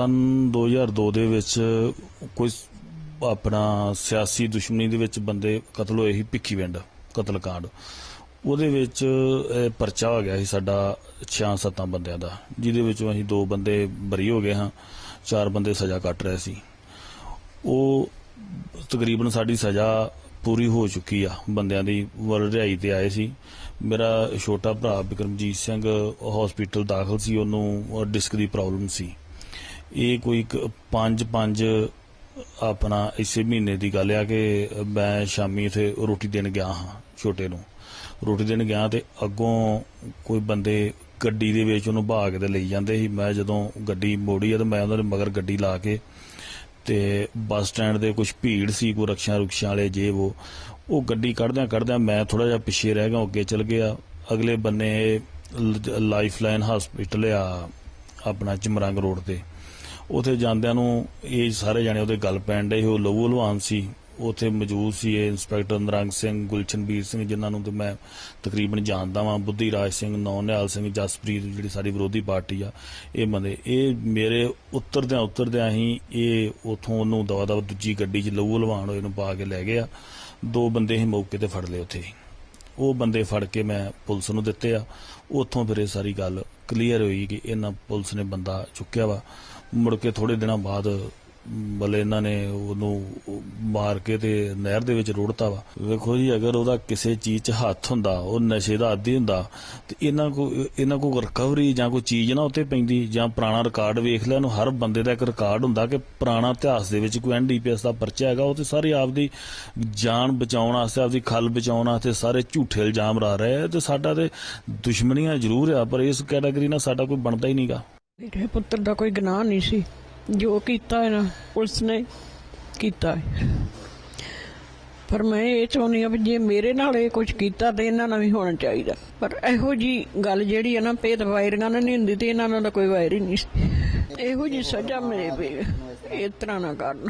ਸਨ 2002 ਦੇ ਵਿੱਚ ਕੋਈ ਆਪਣਾ ਸਿਆਸੀ ਦੁਸ਼ਮਣੀ ਦੇ ਵਿੱਚ ਬੰਦੇ ਕਤਲ ਹੋਏ ਸੀ ਭਿੱਖੀ ਭਿੱਖੀਵਿੰਡ ਕਤਲकांड ਉਹਦੇ ਵਿੱਚ ਇਹ ਪਰਚਾ ਹੋ ਗਿਆ ਸੀ ਸਾਡਾ 6-7 ਬੰਦਿਆਂ ਦਾ, ਜਿਹਦੇ ਵਿੱਚੋਂ ਅਸੀਂ ਦੋ ਬੰਦੇ ਬਰੀ ਹੋ ਗਏ ਹਾਂ, ਚਾਰ ਬੰਦੇ ਸਜ਼ਾ ਕੱਟ ਰਹੇ ਸੀ। ਉਹ ਤਕਰੀਬਨ ਸਾਡੀ ਸਜ਼ਾ ਪੂਰੀ ਹੋ ਚੁੱਕੀ ਆ, ਬੰਦਿਆਂ ਦੀ ਵਰ ਰਿਹਾਈ ਤੇ ਆਏ ਸੀ। ਮੇਰਾ ਛੋਟਾ ਭਰਾ ਬਿਕਰਮਜੀਤ ਸਿੰਘ ਹਸਪੀਟਲ ਦਾਖਲ ਸੀ, ਉਹਨੂੰ ਡਿਸਕ ਦੀ ਪ੍ਰੋਬਲਮ ਸੀ। ਇਹ ਕੋਈ 5-5 ਆਪਣਾ ਇਸੇ ਮਹੀਨੇ ਦੀ ਗੱਲ ਆ ਕਿ ਮੈਂ ਸ਼ਾਮੀ ਉਥੇ ਰੋਟੀ ਦੇਣ ਗਿਆ ਹਾਂ ਛੋਟੇ ਨੂੰ। ਰੋਟੀ ਦੇਣ ਗਿਆ ਤੇ ਅੱਗੋਂ ਕੋਈ ਬੰਦੇ ਗੱਡੀ ਦੇ ਵਿੱਚ ਉਹਨੂੰ ਭਾਗ ਤੇ ਲਈ ਜਾਂਦੇ ਸੀ। ਮੈਂ ਜਦੋਂ ਗੱਡੀ ਮੋੜੀ ਆ ਤੇ ਮੈਂ ਉਹਨਾਂ ਦੇ ਮਗਰ ਗੱਡੀ ਲਾ ਕੇ ਤੇ ਬੱਸ ਸਟੈਂਡ ਦੇ ਕੁਝ ਭੀੜ ਸੀ, ਕੋਈ ਰਕਸ਼ਾ ਰੁਕਸ਼ਾ ਵਾਲੇ ਜੇ ਉਹ। ਉਹ ਗੱਡੀ ਕੱਢਦਿਆਂ ਕੱਢਦਿਆਂ ਮੈਂ ਥੋੜਾ ਜਿਹਾ ਪਿੱਛੇ ਰਹਿ ਗਿਆ ਅੱਗੇ ਚੱਲ ਗਿਆ। ਅਗਲੇ ਬੰਨੇ ਲਾਈਫਲਾਈਨ ਹਸਪੀਟਲ ਆ ਆਪਣਾ ਚਮਰੰਗ ਰੋਡ ਤੇ। ਉਥੇ ਜਾਂਦਿਆਂ ਨੂੰ ਇਹ ਸਾਰੇ ਜਾਣੇ ਉਹਦੇ ਗੱਲ ਪੈਣ ਡੇ ਉਹ ਲਹੂ ਹਲਵਾਨ ਸੀ। ਉਥੇ ਮੌਜੂਦ ਸੀ ਇਹ ਇੰਸਪੈਕਟਰ ਨਰੰਗ ਸਿੰਘ, ਗੁਲਸ਼ਨਬੀਰ ਸਿੰਘ, ਜਿਨ੍ਹਾਂ ਨੂੰ ਤੇ ਮੈਂ ਤਕਰੀਬਨ ਜਾਣਦਾ ਵਾਂ। ਬੁੱਧੀ ਰਾਜ ਸਿੰਘ ਨੌਨਿਆਲ ਸਿੰਘ, ਜਸਪ੍ਰੀਤ ਜਿਹੜੀ ਸਾਡੀ ਵਿਰੋਧੀ ਪਾਰਟੀ ਆ, ਇਹ ਬੰਦੇ, ਇਹ ਮੇਰੇ ਉੱਤਰਦਿਆਂ ਉੱਤਰਦਿਆਂ ਹੀ ਇਹ ਉਥੋਂ ਉਹਨੂੰ ਦਵਾ ਦਵਾ ਦੂਜੀ ਗੱਡੀ 'ਚ ਲਹੂ ਹਲਵਾਨ ਹੋਏ ਨੂੰ ਪਾ ਕੇ ਲੈ ਗਏ ਆ ਦੋ ਬੰਦੇ ਹੀ ਮੌਕੇ ਤੇ ਫੜ ਲਏ ਉੱਥੇ। ਉਹ ਬੰਦੇ ਫੜ ਕੇ ਮੈਂ ਪੁਲਿਸ ਨੂੰ ਦਿੱਤੇ ਆ। ਉਥੋਂ ਫਿਰ ਇਹ ਸਾਰੀ ਗੱਲ ਕਲੀਅਰ ਹੋਈ ਕਿ ਇਹਨਾਂ ਪੁਲਿਸ ਨੇ ਬੰਦਾ ਚੁੱਕਿਆ ਵਾ। ਮੁੜ ਕੇ ਥੋੜੇ ਦਿਨਾਂ ਬਾਅਦ ਬਲੇ ਇਹਨਾਂ ਨੇ ਉਹਨੂੰ ਮਾਰ ਕੇ ਤੇ ਨਹਿਰ ਦੇ ਵਿੱਚ ਰੋੜਤਾ ਵਾ। ਵੇਖੋ ਜੀ, ਅਗਰ ਉਹਦਾ ਕਿਸੇ ਚੀਜ਼ 'ਚ ਹੱਥ ਹੁੰਦਾ, ਉਹ ਨਸ਼ੇ ਦਾ ਆਦੀ ਹੁੰਦਾ, ਤੇ ਇਹਨਾਂ ਕੋ ਇਹਨਾਂ ਕੋ ਰਿਕਵਰੀ ਜਾਂ ਕੋਈ ਚੀਜ਼ ਨਾ ਉੱਤੇ ਪੈਂਦੀ, ਜਾਂ ਪੁਰਾਣਾ ਰਿਕਾਰਡ ਵੇਖ ਲਿਆ ਨੂੰ ਹਰ ਬੰਦੇ ਦਾ ਇੱਕ ਰਿਕਾਰਡ ਹੁੰਦਾ ਕਿ ਪੁਰਾਣਾ ਇਤਿਹਾਸ ਦੇ ਵਿੱਚ ਕੋਈ ਐਨਡੀਪੀਐਸ ਦਾ ਪਰਚਾ ਹੈਗਾ, ਉਹ ਤੇ ਸਾਰੇ ਆਪਦੀ ਜਾਨ ਬਚਾਉਣ ਵਾਸਤੇ, ਆਪਦੀ ਖਲ ਬਚਾਉਣ ਵਾਸਤੇ ਸਾਰੇ ਝੂਠੇ ਇਲਜ਼ਾਮ ਲਾ ਰਹੇ ਤੇ ਸਾਡਾ ਤੇ ਦੁਸ਼ਮਣੀਆਂ ਜ਼ਰੂਰ ਆ, ਪਰ ਇਸ ਕੈਟਾਗਰੀ ਨਾਲ ਸਾਡਾ ਕੋਈ ਬਣਦਾ ਹੀ ਨਹੀਂਗਾ ਮੇਰੇ ਪੁੱਤਰ ਦਾ ਕੋਈ ਗੁਨਾਹ ਨਹੀਂ ਸੀ। ਜੋ ਕੀਤਾ ਹੈ ਨਾ, ਪੁਲਿਸ ਨੇ ਕੀਤਾ ਹੈ। ਪਰ ਮੈਂ ਇਹ ਚਾਹੁੰਦੀ ਹਾਂ ਵੀ ਜੇ ਮੇਰੇ ਨਾਲ ਇਹ ਕੁਝ ਕੀਤਾ ਤੇ ਇਹਨਾਂ ਨਾਲ ਵੀ ਹੋਣਾ ਚਾਹੀਦਾ। ਪਰ ਇਹੋ ਜੀ ਗੱਲ ਜਿਹੜੀ ਹੈ ਨਾ, ਭੇਦ ਵਾਇਰਿੰਗਾਂ ਨਾਲ ਨਹੀਂ ਹੁੰਦੀ ਤੇ ਇਹਨਾਂ ਨਾਲ ਤਾਂ ਕੋਈ ਵਾਇਰ ਹੀ ਨਹੀਂ ਸੀ। ਇਹੋ ਜੀ ਸਜ਼ਾ ਮਿਲੇ ਪਈ ਇਸ ਤਰ੍ਹਾਂ ਨਾ ਕਰਨ।